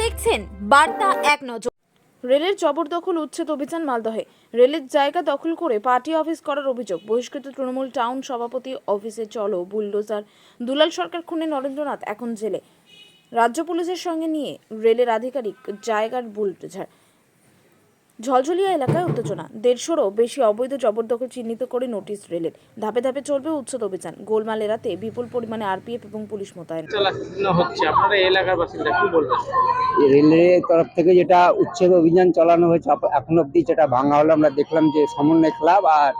দেখছেন বার্তা এক নজর। রেলের জবরদখল, উচ্ছেদ অভিযান মালদহে। রেলের জায়গা দখল করে পার্টি অফিস করার অভিযোগ। বহিষ্কৃত তৃণমূল টাউন সভাপতি অফিসে চলো, বুলডোজার। দুলাল সরকার, খুনে নরেন্দ্রনাথ, এখন জেলে। রাজ্য পুলিশের সঙ্গে নিয়ে রেলের আধিকারিক জায়গার বুলডোজার। ঝলঝলিয়া এলাকায় উত্তেজনা। দেড়শোরও বেশি অবৈধ জবরদখল চিহ্নিত করে নোটিশ রেলের। ধাপে ধাপে চলবে উচ্ছেদ অভিযান। গোলমাল এড়াতে বিপুল পরিমাণে আরপিএফ এবং পুলিশ মোতায়েন। হচ্ছে। আপনারা এই এলাকার বাসিন্দা কি বলবেন? রেলের তরফ থেকে যেটা উচ্ছেদ অভিযান চালানো হয়েছে এখন অবধি যেটা ভাঙা হলো আমরা দেখলাম যে সমন্বয় ক্লাব আর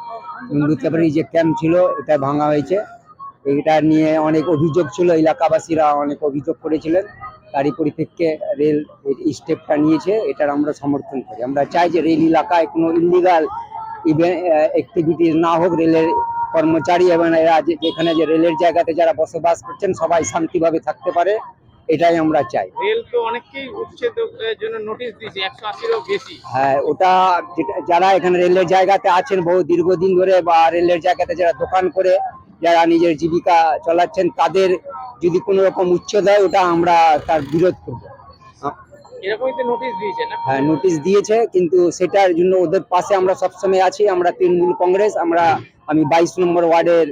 দুতেবাড়ি যে ক্যাম্প ছিল এটা ভাঙা হয়েছে। এটা নিয়ে অনেক অভিযোগ ছিল এলাকাবাসীরা অনেক অভিযোগ করেছিলেন। তারই পরিপ্রেক্ষে রেল এই স্টেপটা নিয়েছে এটার আমরা সমর্থন করি। আমরা চাই যে রেল এলাকায় কোনো ইলিগাল অ্যাক্টিভিটিস না হোক রেলের কর্মচারী এবং এরা যে- যেখানে যে রেলের জায়গাতে যারা বসবাস করছেন সবাই শান্তিভাবে থাকতে পারে এটাই আমরা চাই। রেল তো অনেককেই উচ্ছেদের জন্য নোটিশ দিয়েছে একশো আশিরও বেশি। হ্যাঁ ওটা যারা এখানে রেলের জায়গাতে আছেন বহু দীর্ঘদিন ধরে বা রেলের জায়গাতে যারা দোকান করে যারা নিজের জীবিকা চালাচ্ছেন তাদের যদি কোনো রকম উচ্ছেদ হয় ওটা আমরা তার বিরোধ করব। হ্যাঁ নোটিশ দিয়েছে কিন্তু সেটার জন্য ওদের পাশে আমরা সবসময় আছি। আমরা তৃণমূল কংগ্রেস আমরা আমি বাইশ নম্বর ওয়ার্ডের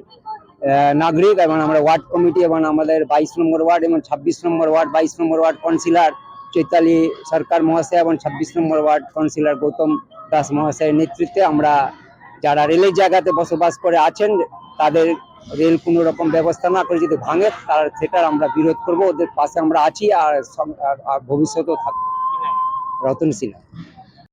নাগরিক এবং আমরা ওয়ার্ড কমিটি এবং আমাদের বাইশ নম্বর ওয়ার্ড এবং ছাব্বিশ নম্বর ওয়ার্ড বাইশ নম্বর ওয়ার্ড কাউন্সিলর চৈতালি সরকার মহাশয় এবং ছাব্বিশ number ward councillor Gautam Das মহাশয়ের নেতৃত্বে আমরা যারা রেলের জায়গাতে বসবাস করে আছেন তাদের রেল কোনো রকম ব্যবস্থা না করে যদি ভাঙে, তার সেটার আমরা বিরোধ করব। ওদের পাশে আমরা আছি আর ভবিষ্যতেও থাকব। রতন সিনহা।